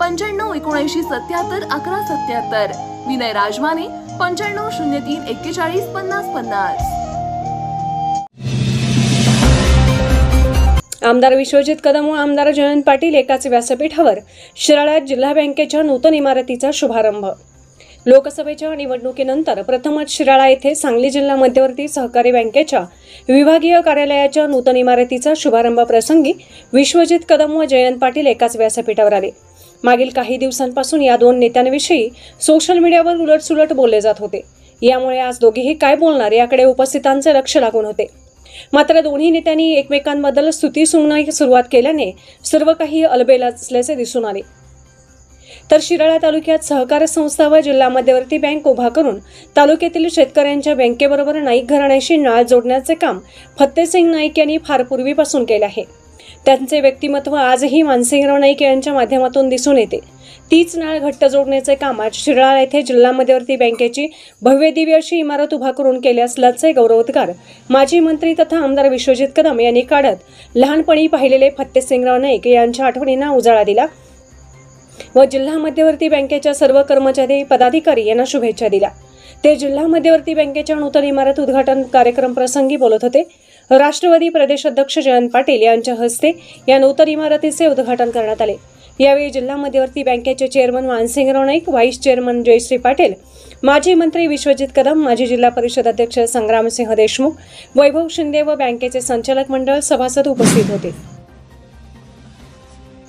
पंच्याण्णव एकोणऐंशी सत्याहत्तर अकरा सत्याहत्तर. विनय राजमाने पंच्याण्णव शून्य तीन एक्केचाळीस पन्नास पन्नास. आमदार विश्वजित कदम व आमदार जयंत पाटील एकाच व्यासपीठावर शिराळ्यात जिल्हा बँकेच्या नूतन इमारतीचा शुभारंभ. लोकसभेच्या निवडणुकीनंतर प्रथमच शिराळा येथे सांगली जिल्हा मध्यवर्ती सहकारी बँकेच्या विभागीय कार्यालयाच्या नूतन इमारतीचा शुभारंभ प्रसंगी विश्वजित कदम व जयंत पाटील एकाच व्यासपीठावर आले. मागील काही दिवसांपासून या दोन नेत्यांविषयी सोशल मीडियावर उलटसुलट बोलले जात होते. यामुळे आज दोघेही काय बोलणार याकडे उपस्थितांचे लक्ष लागून होते. मात्र दोन्ही नेत्यांनी एकमेकांबद्दल स्तुती सुनाई सुरुवात केल्याने सर्व काही अलबेल असल्याचे दिसून आले. तर शिराळा तालुक्यात सहकार संस्था व जिल्हा मध्यवर्ती बँक उभा करून तालुक्यातील शेतकऱ्यांच्या बँकेबरोबर नाईक घराण्याशी नाळ जोडण्याचे काम फत्तेसिंग नाईक यांनी फार पूर्वीपासून केले आहे. त्यांचे व्यक्तिमत्व आजही मानसिंगराव नाईक यांच्या माध्यमातून दिसून येते. तीच नाळ घट्ट जोडण्याचे काम आज शिराळा येथे जिल्हा मध्यवर्ती बँकेची भव्य दिव्य अशी इमारत उभा करून केली असल्याचे गौरवोद्गार माजी मंत्री तथा आमदार विश्वजित कदम यांनी काढत लहानपणी पाहिलेले फत्तेसिंगराव नाईक यांच्या आठवणींना उजाळा दिला व जिल्हा मध्यवर्ती बँकेच्या सर्व कर्मचारी पदाधिकारी यांना शुभेच्छा दिल्या. ते जिल्हा मध्यवर्ती बँकेच्या नूतन इमारत उद्घाटन कार्यक्रम प्रसंगी बोलत होते. राष्ट्रवादी प्रदेश अध्यक्ष जयंत पाटील यांच्या हस्ते या नूतन इमारतीचे उद्घाटन करण्यात आले. यावेळी जिल्हा मध्यवर्ती बँकेचे chairman Mansingrao Naik vice chairman Jayashree Patil माजी मंत्री विश्वजित कदम माजी जिल्हा परिषद अध्यक्ष संग्रामसिंह देशमुख वैभव शिंदे व बँकेचे संचालक मंडळ सभासद उपस्थित होते.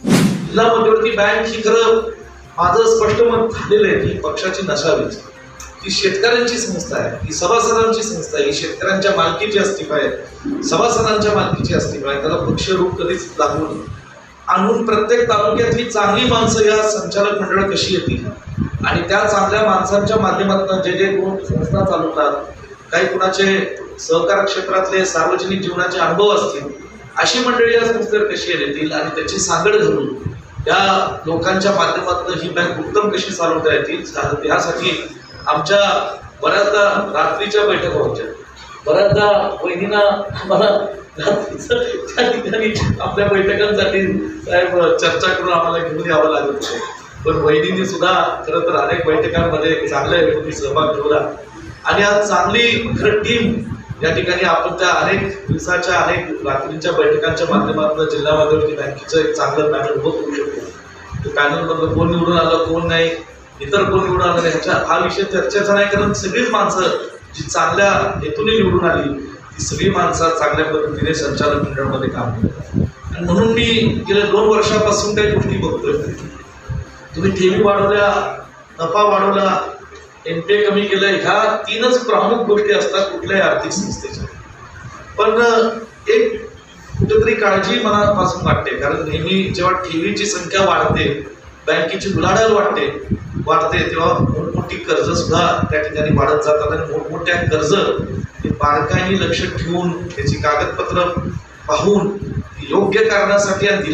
जिल्हा मध्यवर्ती बँक ही खरं माझं स्पष्ट मत झालेलं आहे की पक्षाची नसावीच. ही शेतकऱ्यांची संस्था आहे. ही सभासदांची संस्था आहे. ही शेतकऱ्यांच्या मालकीची अस्तित्व आहे. सभासदांच्या मालकीची अस्तित्व आहे. त्याला पक्षरूप कधीच लागून आणून प्रत्येक तालुक्यातली चांगली माणसं या संचालक मंडळ कशी येतील? आणि त्या चांगल्या माणसांच्या माध्यमातून जे जे कोण संस्था चालवतात काही कुणाचे सहकार क्षेत्रातले सार्वजनिक जीवनाचे अनुभव असतील अशी मंडळी या संस्थेवर कशी येतील आणि त्याची सांगड घालून या लोकांच्या माध्यमातून ही बँक उत्तम कशी चालवता येतील यासाठी आमच्या बऱ्याचदा रात्रीच्या बैठका होत्या बऱ्याचदा वहिनीना मला रात्रीचं त्या ठिकाणी आपल्या बैठकांसाठी साहेब चर्चा करून आम्हाला घेऊन यावं लागत होतं. पण वहिनींनी सुद्धा खरं तर अनेक बैठकांमध्ये चांगल्या व्यक्ती सहभाग ठेवला आणि आज चांगली खरं टीम या ठिकाणी आपण त्या अनेक दिवसाच्या अनेक रात्रीच्या बैठकांच्या माध्यमातून जिल्हा मध्यवर्ती बँकेचं एक चांगलं पॅनल उभं करू शकतो. ते पॅनलमधलं कोण निवडून आलं कोण नाही इतर कोण निवडून आलं यांच्या ह्याच्या हा विषय चर्चेचा नाही कारण सगळीच माणसं जी चांगल्या हेतूने निवडून आली ती सगळी माणसं चांगल्या पद्धतीने संचालक मंडळामध्ये काम करतात. आणि म्हणून मी गेल्या दोन वर्षापासून काही गोष्टी बघतोय. तुम्ही ठेवी वाढवल्या नफा वाढवला एनपीए कमी केलं ह्या तीनच प्रमुख गोष्टी असतात कुठल्याही आर्थिक संस्थेच्या. पण एक कुठेतरी काळजी मनापासून वाटते कारण नेहमी जेव्हा ठेवीची संख्या वाढते बँकेची उलाढाल वाटते वाढते तेव्हा मोठमोठी कर्ज सुद्धा त्या ठिकाणी वाढत जातात आणि मोठमोठ्या कर्ज हे बारकाईने लक्ष ठेवून त्याची कागदपत्र पाहून योग्य कारणासाठी आणि